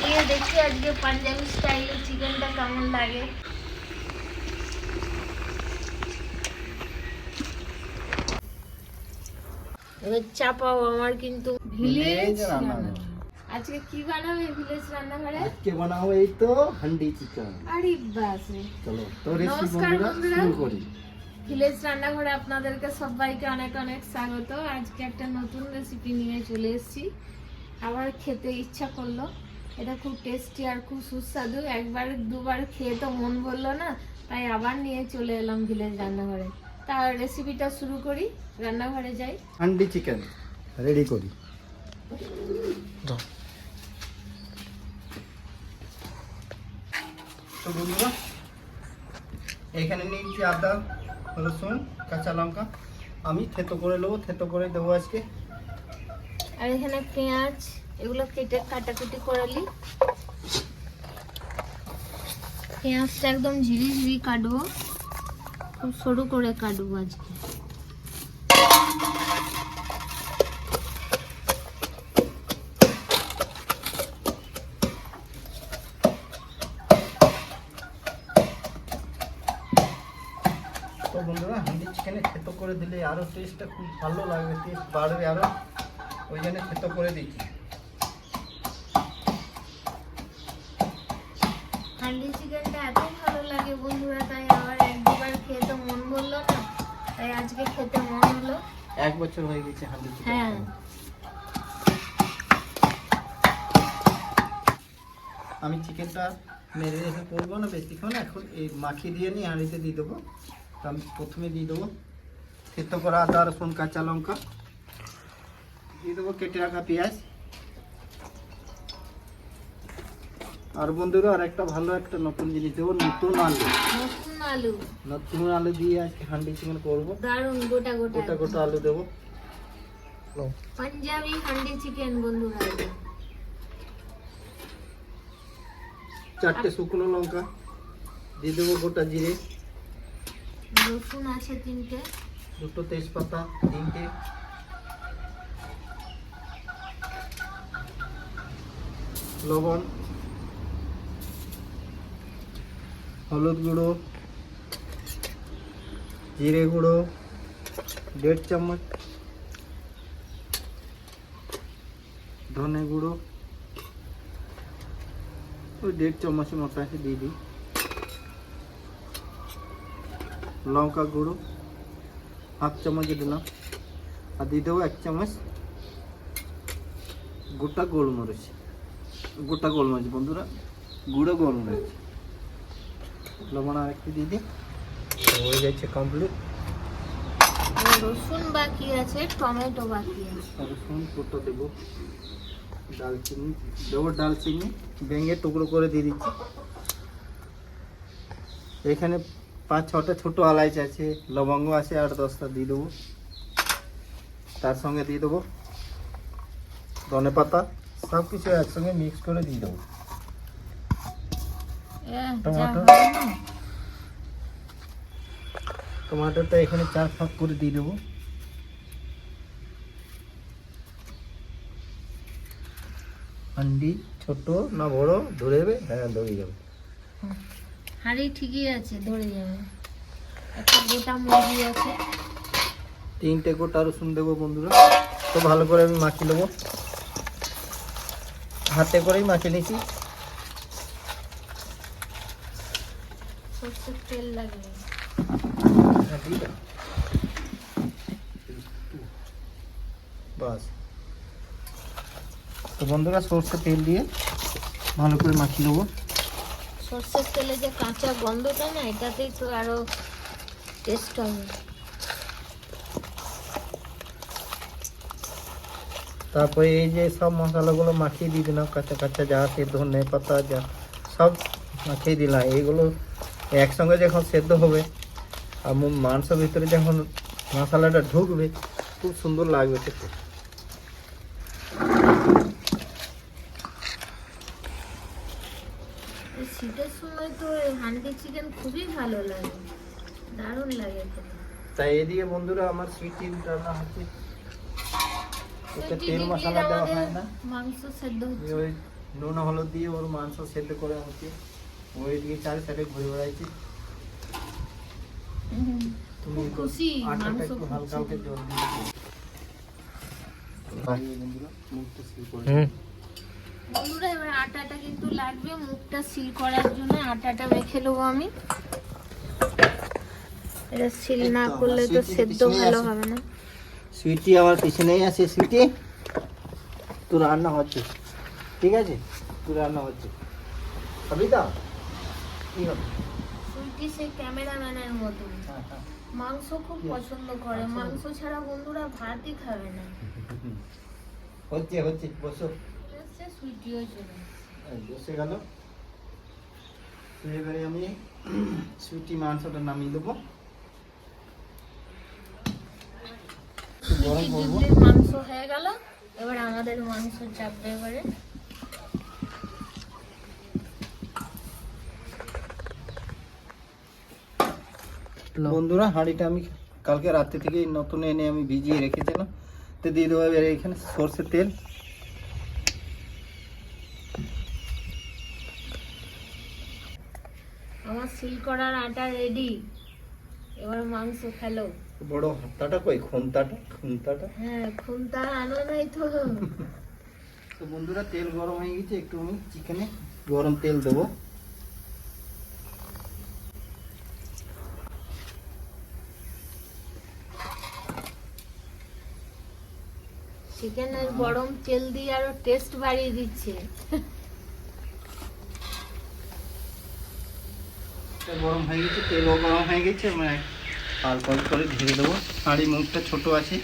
দিয়ে দেখি আজকে পাঞ্জাবি স্টাইলে চিকেনটা কেমন লাগে এবার চাপাও আমার কিন্তু ভিলেজ আজকে কি বানাবে ভিলেজ রান্নাঘরে আজকে বানাবো এই তো হান্ডি চিকেন আরে বাস রে চলো তো রেসিপি বন্ধুরা। শুরু করি ভিলেজ রান্নাঘরে আপনাদেরকে সবাইকে অনেক অনেক স্বাগত। আজকে একটা নতুন রেসিপি নিয়ে চলে এসেছি। আবার খেতে ইচ্ছা করল। এটা খুব টেস্টি আর খুব সুস্বাদু। একবার দুবার খেয়ে তো মন বলল না তাই আবার নিয়ে চলে এলাম ভিলেজ রান্নাঘরে। তা রেসিপিটা শুরু করি রান্নাঘরে যাই। হান্ডি চিকেন রেডি করি। তো বন্ধুরা এখানে নিয়েছি আদা রসুন কাঁচা লঙ্কা। আমি থেতো করে নেব থেতো করে দেবো আজকে। আর এখানে পেঁয়াজ এগুলো কেটে কাটাকুটি করালি। পেঁয়াজটা একদম ঝিরি ঝিরি কাটবো। খুব সরু করে কাটবো আজকে। তো বন্ধুরা হান্ডি চিকেনে থেতো করে দিলে আরও টেস্টটা খুব ভালো লাগবে টেস্ট বাড়বে আরও ওই জন্য থেতো করে দিচ্ছি। হান্ডি চিকেনটা এত ভালো লাগে বন্ধুরা তাই আবার এক দুবার খেয়ে তো মন বলল না তাই আজকে খেতে মন হলো। এক বছর হয়ে গেছে হান্ডি চিকেন হ্যাঁ। আমি চিকেনটা মেরে রেখে করব না বেশিক্ষণ এখন এই মাখিয়ে দিয়ে নিয়ে হাঁড়িতে দিয়ে দেবো। তো আমি প্রথমে দিয়ে দেবো থেতো করা আদা রসুন কাঁচা লঙ্কা। দিয়ে দেবো কেটে রাখা পেঁয়াজ। আর বন্ধুরা আর একটা ভালো একটা নতুন জিনিস দেবো নতুন আলু। নতুন আলু। নতুন আলু দিয়ে আজকে হান্ডি চিকেন করব। দারুণ গোটা গোটা গোটা গোটা আলু দেবো। পাঞ্জাবি হান্ডি চিকেন বন্ধুরা। চারটে শুকনো লঙ্কা দিয়ে দেবো গোটা জিরে। রসুন আছে তিনটে। দুটো তেজপাতা তিনটে। লবণ। হলুদ গুঁড়ো, জিরে গুঁড়ো, দেড় চামচ ধনে গুঁড়ো, ওই দেড় চামচের মতো আছে দিয়ে দিই। লঙ্কা গুঁড়ো, হাফ চামচ দিলাম। আর দিয়ে দেবো এক চামচ গোটা গোলমরিচ। গোটা গোলমরিচ বন্ধুরা, গুঁড়ো গোলমরিচ। লবণ আর একটু দিয়ে দিই। হয়ে যাচ্ছে কমপ্লিট রসুন বাকি আছে টমেটো বাকি আছে। রসুন কোটা দেবো। ডালচিনি দেবো ডালচিনি ভেঙে টুকরো করে দিয়ে দিচ্ছি। এখানে পাঁচ ছটা ছোটো এলাচ আছে লবঙ্গ আছে আট দশটা দিয়ে দেবো। তার সঙ্গে দিয়ে দেবো ধনে পাতা সব কিছু একসঙ্গে মিক্স করে দিয়ে দেবো। টমেটো। টমাটোটা এখানে চার ফাঁক করে দিয়ে দেবো। হান্ডি ছোট না বড় ধরে যাবে? হ্যাঁ ধরে যাবে। হাঁড়ি ঠিকই আছে ধরে যাবে। একটা গোটা মুরগি আছে। তিনটে গোটা রসুন দেবো বন্ধুরা। তো ভালো করে আমি মাখিয়ে নেব। হাতে করেই মাখিয়ে নিয়েছি। সর্ষের তেল লাগবে। বাস। তো বন্ধুরা সর্ষে তেল দিয়ে ভালো করে মাখিয়ে নেব। সর্ষের তেলে যে কাঁচা গন্ধটা না এটাতেই তো আরও টেস্ট হবে। তারপরে এই যে সব মশলাগুলো মাখিয়ে দিয়ে দিলাম কাঁচা কাঁচা যা আছে ধনে পাতা যা সব মাখিয়ে দিলাম। এইগুলো একসঙ্গে যখন সেদ্ধ হবে আর মাংস ভিতরে যখন মশলাটা ঢুকবে খুব সুন্দর লাগবে খেতে। শীতের সময় তো হান্ডি চিকেন খুবই ভালো লাগে। দারুণ লাগে তাই এদিকে বন্ধুরা আমার সুইটি রান্না হচ্ছে। সুইটি তেল মশলা দেওয়া হয় না। মাংস সেদ্ধ হচ্ছে। নুন হলুদ দিয়ে ওর মাংস সেদ্ধ করে হচ্ছে ওই দিকে চার সাইডে ঘুরে বেড়াইছে। তুমি খুশি, আটাটা একটু হালকা হালকা জল দিয়ে বন্ধুরা, সিল এবার আটাটা কিন্তু লাগবে। মুখটা সিল করার জন্য আটাটা মেখে নেব আমি। এটা সিল না করলে তো সেদ্ধ ভালো হবে না। সুইটি আমার পিছনেই আছে সুইটি তোর রান্না হচ্ছে। ঠিক আছে? তোর রান্না হচ্ছে। সবিতা? কি হবে? সুইটি সে ক্যামেরাম্যানের মতো। হ্যাঁ হ্যাঁ। মাংস খুব পছন্দ করে। মাংস ছাড়া বন্ধুরা ভাতই খাবে না। হচ্ছে হচ্ছে বসো। সে সুইটিও চলে বসে গেল। এবারে আমি সুইটি মাংসটা নামিয়ে দেবো। গরম করব। মাংস হয়ে গেল। এবার আমাদের মাংস চাপবে এবারে। বন্ধুরা হাঁড়িটা আমি কালকে রাত্রে থেকে নতুন এনে আমি ভিজিয়ে রেখেছিলাম। তো দিয়ে দেবো এবারে এখানে সর্ষের তেল। আমার সিল করার আটা রেডি এবার মাংস খেলো। বড় হাতাটা কই? খুন্তাটা? খুন্তাটা? হ্যাঁ খুনটা আনো নাই তো। তো বন্ধুরা তেল গরম হয়ে গেছে। একটু আমি চিকেনে গরম তেল দেবো। চিকেনের গরম তেল দিয়ে আরও টেস্ট বাড়িয়ে দিচ্ছে। গরম হয়ে গেছে, তেলও গরম হয়ে গেছে মানে অল্প করে ঢেলে দেবো। হাঁড়ি মুখটা ছোট আছে।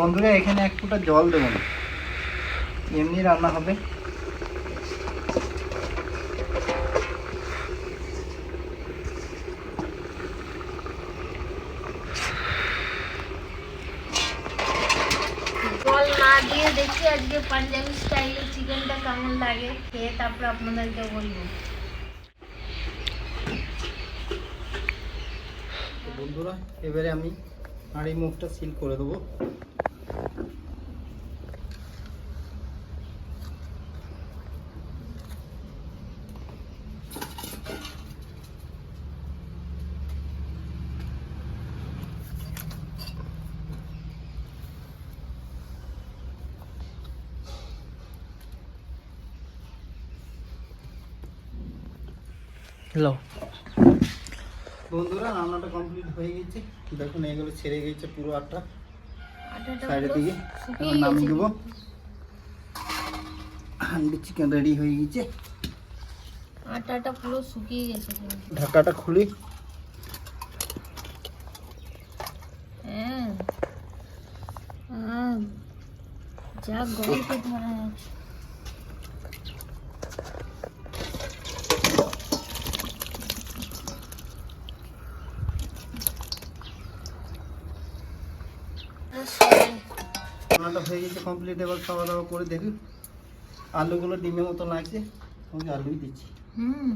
বন্ধুরা এখানে এক ফোঁটা জল দেবো। না এমনি রান্না হবে। জল না দিয়ে দেখি আজকে পাঞ্জাবি স্টাইলে চিকেনটা কেমন লাগে। খেয়ে তারপর আপনাদেরকে বলব। বন্ধুরা এবারে আমি হাঁড়ি মুখটা সিল করে দেবো। হ্যালো বন্ধুরা রান্নাটা কমপ্লিট হয়ে গেছে। দেখুন এগুলো ছেড়ে গেছে পুরো আটটা আটাটা সাইডের পুরো দিকে শুকিয়ে এবার নামিয়ে গেছে। দেবো। কিন্তু। হান্ডি চিকেন রেডি হয়ে গেছে। আটাটা পুরো শুকিয়ে গেছে কিন্তু ঢাকাটা খুলি। হ্যাঁ। আহ, যা গল্প রান্নাটা হয়ে গেছে কমপ্লিট এবার খাওয়া দাওয়া করে দেখি। আলুগুলো ডিমের মতো লাগছে আমি আলুই দিচ্ছি। হুম।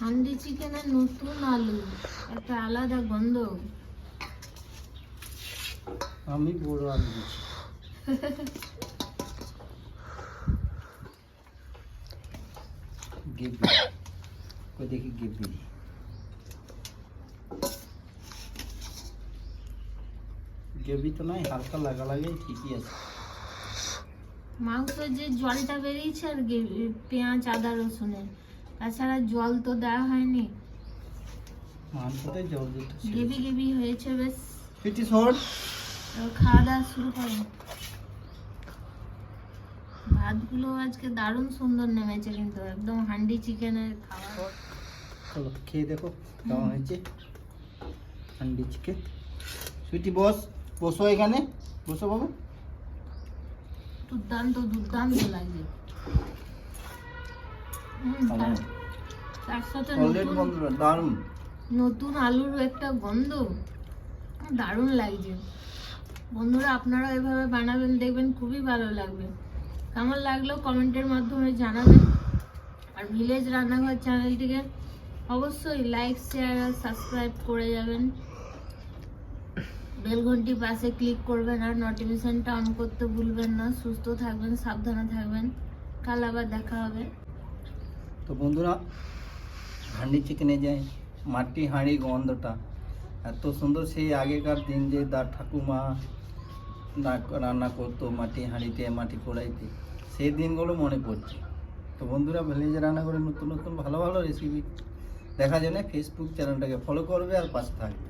হান্ডি চিকেনের নতুন আলু একটা আলাদা গন্ধ। আমি বড় আলু দিচ্ছি। গেবি ওই দেখি গেবি গেবি তো নাই হালকা লাগা লাগে ঠিকই আছে। মাংস যে জলটা বেরিয়েছে আর পেঁয়াজ আদা রসুনের তাছাড়া জল তো দেওয়া হয়নি। মাংসতে জল দিতে হয়েছে বেশ। শর্ট। খাওয়া দাওয়া শুরু করো। ভাতগুলো আজকে দারুণ সুন্দর নেমেছে কিন্তু একদম হান্ডি চিকেনের খাওয়া চলো খেয়ে দেখো কেমন হয়েছে। হান্ডি চিকেন। সুইটি বস। বসো এখানে? বসো বাবু? দুর্দান্ত দুর্দান্ত লাগছে। তার- সাথে দারুণ। নতুন আলুর একটা গন্ধ। দারুণ লাগছে। বন্ধুরা আপনারা এভাবে বানাবেন দেখবেন খুবই ভালো লাগবে। কেমন লাগল কমেন্টের মাধ্যমে জানাবেন। আর ভিলেজ রান্নাঘর চ্যানেলটিকে অবশ্যই লাইক শেয়ার আর সাবস্ক্রাইব করে যাবেন। বেল ঘন্টি পাশে ক্লিক করবেন আর নোটিফিকেশনটা অন করতে ভুলবেন না। সুস্থ থাকবেন, সাবধানে থাকবেন। কাল আবার দেখা হবে। তো বন্ধুরা, হাঁড়ি চিকেনে যাই মাটি হাঁড়ি গন্ধটা, এত সুন্দর সেই আগেকার দিন যে দা ঠাকুমা রান্না করতো মাটি হাঁড়িতে, মাটি কড়াইতে, সেই দিনগুলো মনে পড়ছে। তো বন্ধুরা ভিলেজে রান্না করে নতুন নতুন ভালো ভালো রেসিপি দেখার না ফেসবুক চ্যানেলটাকে ফলো করবে আর পাশে থাকবে।